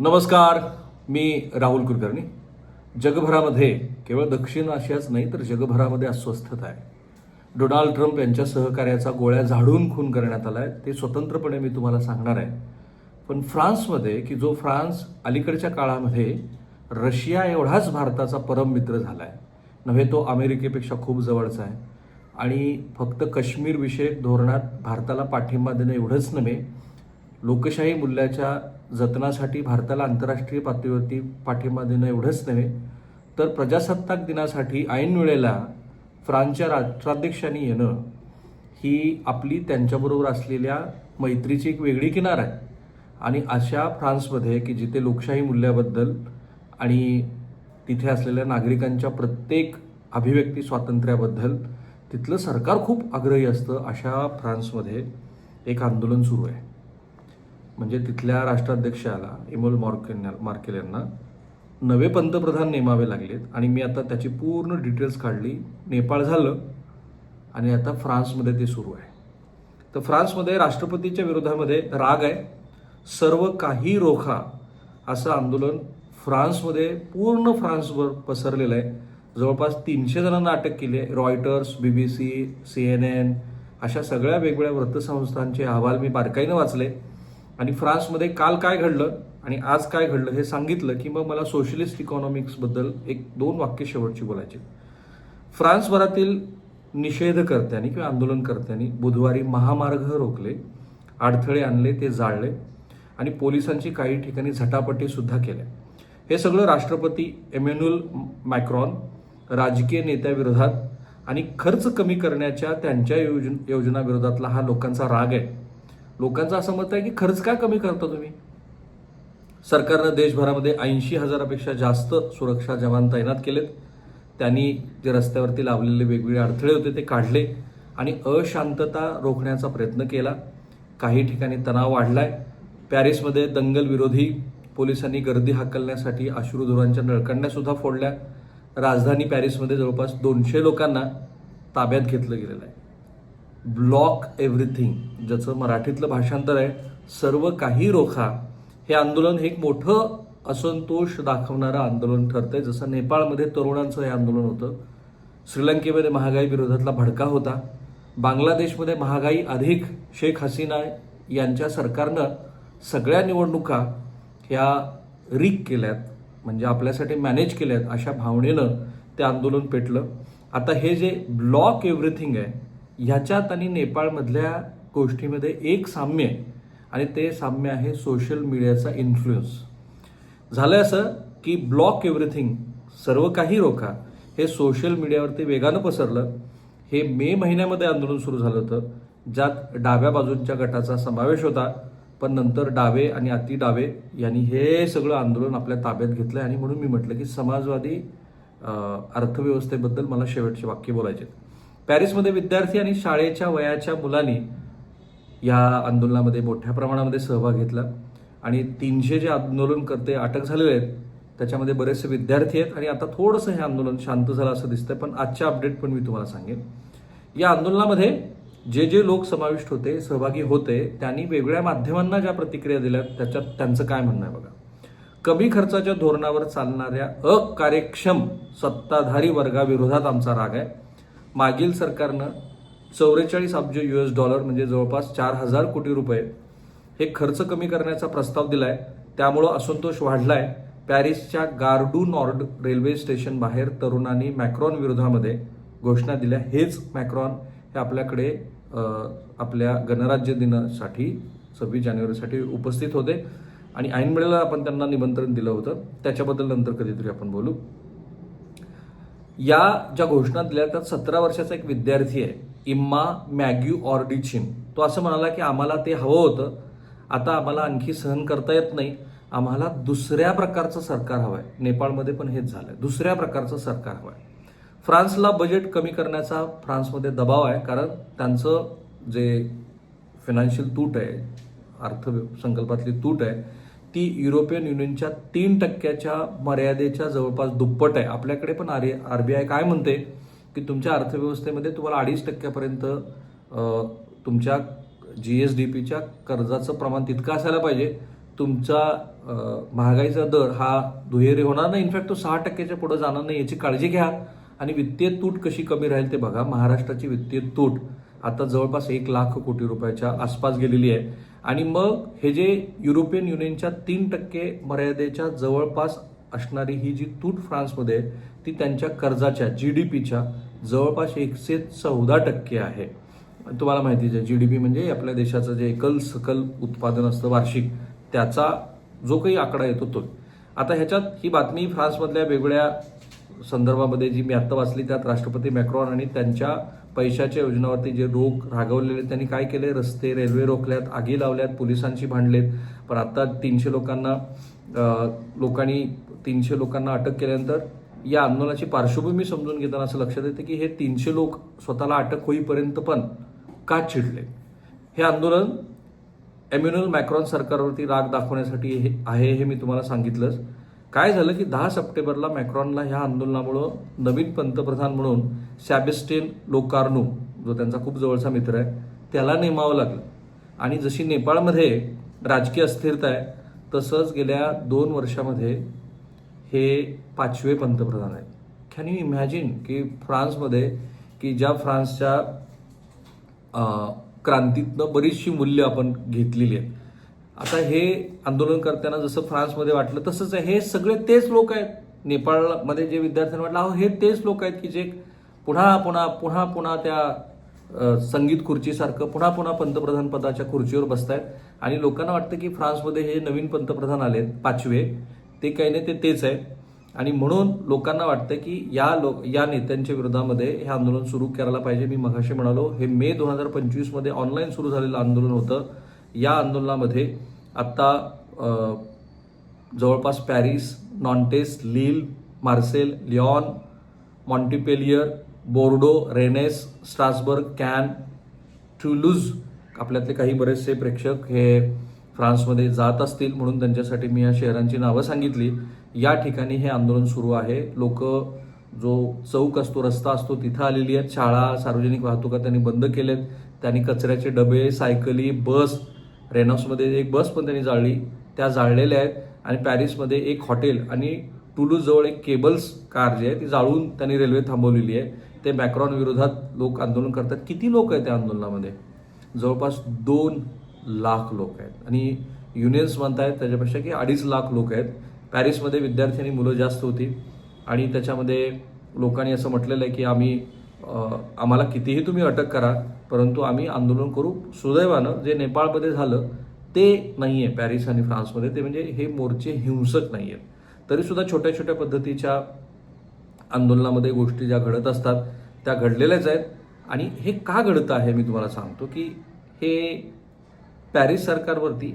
नमस्कार मी राहुल कुलकर्णी. जगभरामध्ये केवळ दक्षिण आशियाच नाही तर जगभरामध्ये अस्वस्थता आहे. डोनाल्ड ट्रम्प यांच्या सहकार्याचा गोळ्या झाडून खून करण्यात आला आहे ते स्वतंत्रपणे मी तुम्हाला सांगणार आहे. पण फ्रान्समध्ये की जो फ्रान्स अलीकडच्या काळामध्ये रशिया एवढाच भारताचा परम मित्र झाला आहे नव्हे तो अमेरिकेपेक्षा खूप जवळचा आहे आणि फक्त काश्मीर विषयक धोरणात भारताला पाठिंबा देणं एवढंच नव्हे लोकशाही मूल्याच्या जतनासाठी भारताला आंतरराष्ट्रीय पातळीवरती पाठिंबा देणं एवढंच नव्हे तर प्रजासत्ताक दिनासाठी ऐन वेळेला फ्रान्सच्या राष्ट्राध्यक्षांनी येणं ही आपली त्यांच्याबरोबर असलेल्या मैत्रीची एक वेगळी किनार आहे. आणि अशा फ्रान्समध्ये की जिथे लोकशाही मूल्याबद्दल आणि तिथे असलेल्या नागरिकांच्या प्रत्येक अभिव्यक्ती स्वातंत्र्याबद्दल तिथलं सरकार खूप आग्रही असतं अशा फ्रान्समध्ये एक आंदोलन सुरू आहे. म्हणजे तिथल्या राष्ट्राध्यक्षाला इमोल मॉर्केन मार्केल यांना नवे पंतप्रधान नेमावे लागलेत आणि मी आता त्याची पूर्ण डिटेल्स काढली. नेपाळ झालं आणि आता फ्रान्समध्ये ते सुरू आहे. तर फ्रान्समध्ये राष्ट्रपतीच्या विरोधामध्ये राग आहे. सर्व काही रोखा असं आंदोलन फ्रान्समध्ये पूर्ण फ्रान्सवर पसरलेलं आहे. जवळपास तीनशे जणांना अटक केली आहे. Reuters B B C C N N अशा सगळ्या वेगवेगळ्या वृत्तसंस्थांचे अहवाल मी बारकाईनं वाचले. आणि फ्रान्समध्ये काल काय घडलं आणि आज काय घडलं हे सांगितलं की मग मला सोशलिस्ट इकॉनॉमिक्सबद्दल एक दोन वाक्य शेवटची बोलायची. फ्रान्सभरातील निषेधकर्त्यांनी किंवा आंदोलनकर्त्यांनी बुधवारी महामार्ग रोखले अडथळे आणले ते जाळले आणि पोलिसांची काही ठिकाणी झटापटीसुद्धा केल्या. हे सगळं राष्ट्रपती एमॅन्युअल मॅक्रॉन राजकीय नेत्याविरोधात आणि खर्च कमी करण्याच्या त्यांच्या योजन योजनाविरोधातला हा लोकांचा राग आहे. लोकांचं असं मत आहे की खर्च का कमी करता तुम्ही? सरकारनं देशभरामध्ये ऐंशी हजारापेक्षा जास्त सुरक्षा जवान तैनात केलेत. त्यांनी जे रस्त्यावरती लावलेले वेगवेगळे अडथळे होते ते काढले आणि अशांतता रोखण्याचा प्रयत्न केला. काही ठिकाणी तणाव वाढलाय. पॅरिसमध्ये दंगल विरोधी पोलिसांनी गर्दी हाकलण्यासाठी अश्रुधुरांच्या नळकंड्या सुद्धा फोडल्या. राजधानी पॅरिसमध्ये जवळपास दोनशे लोकांना ताब्यात घेतलं गेलेलं आहे. ब्लॉक एव्हरीथिंग ज्याचं मराठीतलं भाषांतर आहे सर्व काही रोखा हे आंदोलन हे एक मोठं असंतोष दाखवणारं आंदोलन ठरतंय. जसं नेपाळमध्ये तरुणांचं हे आंदोलन होतं. श्रीलंकेमध्ये महागाई विरोधातला भडका होता. बांगलादेशमध्ये महागाई अधिक शेख हसीना यांच्या सरकारनं सगळ्या निवडणुका ह्या रीक केल्यात म्हणजे आपल्यासाठी मॅनेज केल्यात अशा भावनेनं ते आंदोलन पेटलं. आता हे जे ब्लॉक एव्हरीथिंग आहे ह्याच्यात आणि नेपाळमधल्या गोष्टीमध्ये एक साम्य आहे आणि ते साम्य आहे सोशल मीडियाचा इन्फ्लुएन्स झालं असं की ब्लॉक एव्हरीथिंग सर्व काही रोखा हे सोशल मीडियावरती वेगानं पसरलं हे मे महिन्यामध्ये आंदोलन सुरू झालं होतं ज्यात डाव्या बाजूंच्या गटाचा समावेश होता पण नंतर डावे आणि अति डावे यांनी हे सगळं आंदोलन आपल्या ताब्यात घेतलं आणि म्हणून मी म्हटलं की समाजवादी अर्थव्यवस्थेबद्दल मला शेवटचे वाक्य बोलायचे आहेत. पॅरिसमध्ये विद्यार्थी आणि शाळेच्या वयाच्या मुलांनी या आंदोलनामध्ये मोठ्या प्रमाणामध्ये सहभाग घेतला. आणि तीनशे जे आंदोलनकर्ते अटक झालेले आहेत त्याच्यामध्ये बरेचसे विद्यार्थी आहेत आणि आता थोडंसं हे आंदोलन शांत झालं असं दिसतंय पण आजच्या अपडेट पण मी तुम्हाला सांगेन. या आंदोलनामध्ये जे जे लोक समाविष्ट होते सहभागी होते त्यांनी वेगळ्या माध्यमांना ज्या प्रतिक्रिया दिल्या त्याच्यात त्यांचं काय म्हणणं आहे बघा. कमी खर्चाच्या धोरणावर चालणाऱ्या अकार्यक्षम सत्ताधारी वर्गाविरोधात आमचा राग आहे. मागील सरकारनं चौवेचाळीस अब्ज एस डॉलर म्हणजे जवळपास चार हजार कोटी रुपये हे खर्च कमी करण्याचा प्रस्ताव दिलाय. त्यामुळं असंतोष वाढलाय. पॅरिसच्या Gare du Nord railway station बाहेर तरुणांनी मॅक्रॉन विरोधामध्ये घोषणा दिल्या. हेच मॅक्रॉन हे आपल्याकडे आपल्या गणराज्य दिनासाठी सव्वीस जानेवारीसाठी उपस्थित होते. आणि ऐनवेळेला आपण त्यांना निमंत्रण दिलं होतं. त्याच्याबद्दल नंतर कधीतरी आपण बोलू. या ज्या घोषणा दिल्या त्यात सतरा वर्षाचा एक विद्यार्थी आहे इम्मा मॅग्यू ऑर्डिचिन. तो असं म्हणाला की आम्हाला ते हवं होतं. आता आम्हाला आणखी सहन करता येत नाही. आम्हाला दुसऱ्या प्रकारचं सरकार हवं आहे नेपाळमध्ये पण हेच झालं आहे दुसऱ्या प्रकारचं सरकार हवं आहे फ्रान्सला बजेट कमी करण्याचा फ्रान्समध्ये दबाव आहे कारण त्यांचं जे फायनान्शियल तूट आहे अर्थसंकल्पातली तूट आहे ती युरोपियन युनियनच्या तीन टक्क्याच्या मर्यादेच्या जवळपास दुप्पट आहे. आपल्याकडे पण आर आर बी आय काय म्हणते की तुमच्या अर्थव्यवस्थेमध्ये तुम्हाला अडीच टक्क्यापर्यंत तुमच्या जी एस डी पीच्या कर्जाचं प्रमाण तितकं असायला पाहिजे. तुमचा महागाईचा दर हा दुहेरी होणार नाही. इनफॅक्ट तो सहा टक्क्याच्या पुढे जाणार नाही याची काळजी घ्या. आणि वित्तीय तूट कशी कमी राहील ते बघा. महाराष्ट्राची वित्तीय तूट आता जवळपास एक लाख कोटी रुपयाच्या आसपास गेलेली आहे. आणि मग हे जे युरोपियन युनियनच्या तीन टक्के मर्यादेच्या जवळपास असणारी ही जी तूट फ्रान्समध्ये आहे, ती त्यांच्या कर्जाच्या जी डी पीच्या जवळपास एकशे चौदा टक्के आहे. तुम्हाला माहितीच आहे जी डी पी म्हणजे आपल्या देशाचं जे एकल सकल उत्पादन असतं वार्षिक त्याचा जो काही आकडा येतो तो. आता ह्याच्यात ही बातमी फ्रान्समधल्या वेगवेगळ्या संदर्भामध्ये जी मी आत्ता वाचली त्यात राष्ट्रपती मॅक्रॉन आणि त्यांच्या पैशाच्या योजनावरती जे रोख रागवलेले त्यांनी काय केले? रस्ते रेल्वे रोखल्यात आगी लावल्यात पोलिसांशी भांडलेत. पण आता तीनशे लोकांना लोकांनी तीनशे लोकांना अटक केल्यानंतर या आंदोलनाची पार्श्वभूमी समजून घेताना असं लक्षात येतं की हे तीनशे लोक स्वतःला अटक होईपर्यंत पण का चिडले? हे आंदोलन एम्युनल मॅक्रॉन सरकारवरती राग दाखवण्यासाठी हे आहे हे मी तुम्हाला सांगितलंच. काय झालं की दहा सप्टेंबरला मॅक्रॉनला ह्या आंदोलनामुळं नवीन पंतप्रधान म्हणून सॅबेस्टेन लोकार्नो जो त्यांचा खूप जवळचा मित्र आहे त्याला नेमावं लागलं. आणि जशी नेपाळमध्ये राजकीय अस्थिरता आहे तसंच गेल्या दोन वर्षामध्ये हे पाचवे पंतप्रधान आहेत. कॅन यू इमॅजिन की फ्रान्समध्ये की ज्या फ्रान्सच्या क्रांतीतनं बरीचशी मूल्य आपण घेतलेली आहेत. आता हे आंदोलन करताना जसं फ्रान्समध्ये वाटलं तसंच आहे. हे सगळे तेच लोक आहेत. नेपाळमध्ये जे विद्यार्थ्यांना वाटलं अहो हे तेच लोक आहेत की जे पुन्हा पुन्हा पुन्हा पुन्हा त्या संगीत खुर्चीसारखं पुन्हा पुन्हा पंतप्रधान पदाच्या खुर्चीवर बसतायत. आणि लोकांना वाटतं की फ्रान्समध्ये हे नवीन पंतप्रधान आलेत पाचवे. ते काही नाही ते तेच आहे आणि म्हणून लोकांना वाटतं की या लोक या नेत्यांच्या विरोधामध्ये हे आंदोलन सुरू करायला पाहिजे. मी मघाशी म्हणालो हे मे दोन हजार पंचवीसमध्ये ऑनलाईन सुरू झालेलं आंदोलन होतं. या आंदोलनामध्ये आत्ता जवळपास पॅरिस नॉन्टेस लील मार्सेल लिऑन मॉन्टिपेलियर बोर्डो रेनेस स्ट्रासबर्ग कॅन टुलूज आपल्यातले काही बरेचसे प्रेक्षक हे फ्रान्समध्ये जात असतील म्हणून त्यांच्यासाठी मी या शहरांची नावं सांगितली. या ठिकाणी हे आंदोलन सुरू आहे. लोक जो चौक असतो रस्ता असतो तिथं आलेली आहेत. शाळा सार्वजनिक वाहतुका त्यांनी बंद केलेत त्यांनी कचऱ्याचे डबे सायकली बस रेनॉसमध्ये एक बस पण त्यांनी जाळली. त्या जाळलेल्या आहेत आणि पॅरिसमध्ये एक हॉटेल आणि टुलूजवळ एक केबल्स कार जी आहे ती जाळून त्यांनी रेल्वे थांबवलेली आहे. ते मॅक्रॉन विरोधात लोक आंदोलन करतात. किती लोक आहेत त्या आंदोलनामध्ये? जवळपास दोन लाख लोक आहेत. आणि युनियन्स म्हणतायत त्याच्यापेक्षा की अडीच लाख लोक आहेत. पॅरिसमध्ये विद्यार्थी आणि मुलं जास्त होती. आणि त्याच्यामध्ये लोकांनी असं म्हटलेलं आहे की आम्ही आम्हाला कितीही तुम्ही अटक करा परंतु आम्ही आंदोलन करू सुदैवानं. जे नेपाळमध्ये झालं ते नाही आहे पॅरिस आणि फ्रान्समध्ये. ते म्हणजे हे मोर्चे हिंसक नाही आहेत तरीसुद्धा छोट्या छोट्या पद्धतीच्या आंदोलनामध्ये गोष्टी ज्या घडत असतात त्या घडलेल्याच आहेत. आणि हे का घडतं आहे मी तुम्हाला सांगतो की हे पॅरिस सरकारवरती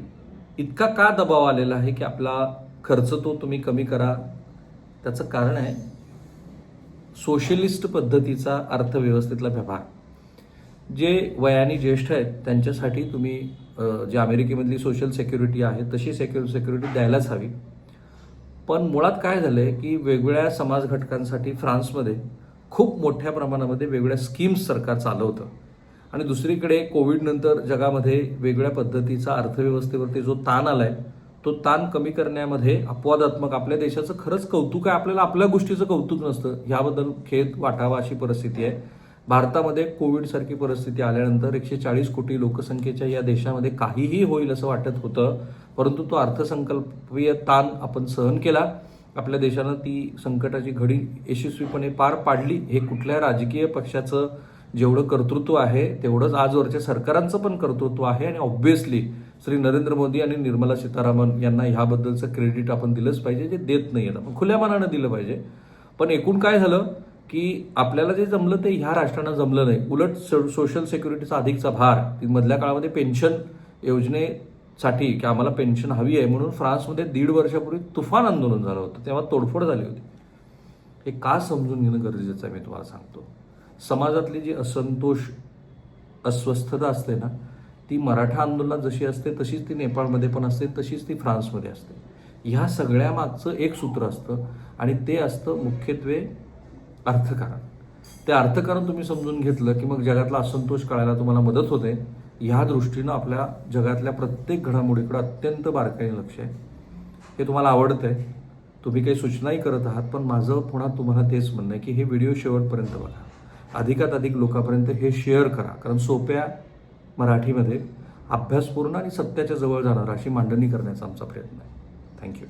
इतका का दबाव आलेला आहे की आपला खर्च तो तुम्ही कमी करा? त्याचं कारण आहे सोशलिस्ट पद्धतीचा अर्थव्यवस्थेतला व्यवहार. जे वयाने ज्येष्ठ आहेत त्यांच्यासाठी तुम्ही जे अमेरिकेमधली सोशल सेक्युरिटी आहे तशी सेक्यु सेक्युरिटी द्यायलाच हवी. पण मुळात काय झालं आहे की वेगवेगळ्या समाज घटकांसाठी फ्रान्समध्ये खूप मोठ्या प्रमाणामध्ये वेगवेगळ्या स्कीम्स सरकार चालवतं. आणि दुसरीकडे कोविडनंतर जगामध्ये वेगळ्या पद्धतीचा अर्थव्यवस्थेवरती जो ताण आला आहे तो ताण कमी करण्यामध्ये अपवादात्मक आपल्या देशाचं खरंच कौतुक आहे. आपल्याला आपल्या गोष्टीचं कौतुक नसतं. ह्याबद्दल खेद वाटावा अशी परिस्थिती आहे. भारतामध्ये कोविड सारखी परिस्थिती आल्यानंतर एकशे चाळीस कोटी लोकसंख्येच्या या देशामध्ये काहीही होईल असं वाटत होतं. परंतु तो अर्थसंकल्पीय ताण आपण सहन केला. आपल्या देशानं ती संकटाची घडी यशस्वीपणे पार पाडली. हे कुठल्या राजकीय पक्षाचं जेवढं कर्तृत्व आहे तेवढंच आजवरच्या सरकारांचं पण कर्तृत्व आहे आणि ऑब्व्हियसली श्री नरेंद्र मोदी आणि निर्मला सीतारामन यांना ह्याबद्दलचं क्रेडिट आपण दिलंच पाहिजे जे देत नाही आहेत. आपण खुल्या मनानं दिलं पाहिजे. पण एकूण काय झालं की आपल्याला जे जमलं ते ह्या राष्ट्रांना जमलं नाही. उलट सोशल सेक्युरिटीचा अधिकचा भार मधल्या काळामध्ये पेन्शन योजनेसाठी की आम्हाला पेन्शन हवी आहे म्हणून फ्रान्समध्ये दीड वर्षापूर्वी तुफान आंदोलन झालं होतं. तेव्हा तोडफोड झाली होती. हे का समजून घेणं गरजेचं आहे मी तुम्हाला सांगतो. समाजातली जी असंतोष अस्वस्थता असते ना ती मराठा आंदोलनात जशी असते तशीच ती नेपाळमध्ये पण असते तशीच ती फ्रान्समध्ये असते. ह्या सगळ्या मागचं एक सूत्र असतं आणि ते असतं मुख्यत्वे अर्थकारण. ते अर्थकारण तुम्ही समजून घेतलं की मग जगातला असंतोष कळायला तुम्हाला मदत होते ह्या दृष्टीनं आपल्या जगातल्या प्रत्येक घडामोडीकडं अत्यंत बारकाईने लक्ष आहे. हे तुम्हाला आवडतं आहे तुम्ही काही सूचनाही करत आहात पण माझं पुन्हा तुम्हाला तेच म्हणणं आहे की हे व्हिडिओ शेवटपर्यंत बघा. अधिकात अधिक लोकांपर्यंत हे शेअर करा कारण सोप्या मराठीमध्ये अभ्यासपूर्ण आणि सत्याच्या जवळ जाणार अशी मांडणी करण्याचा आमचा प्रयत्न आहे. थँक्यू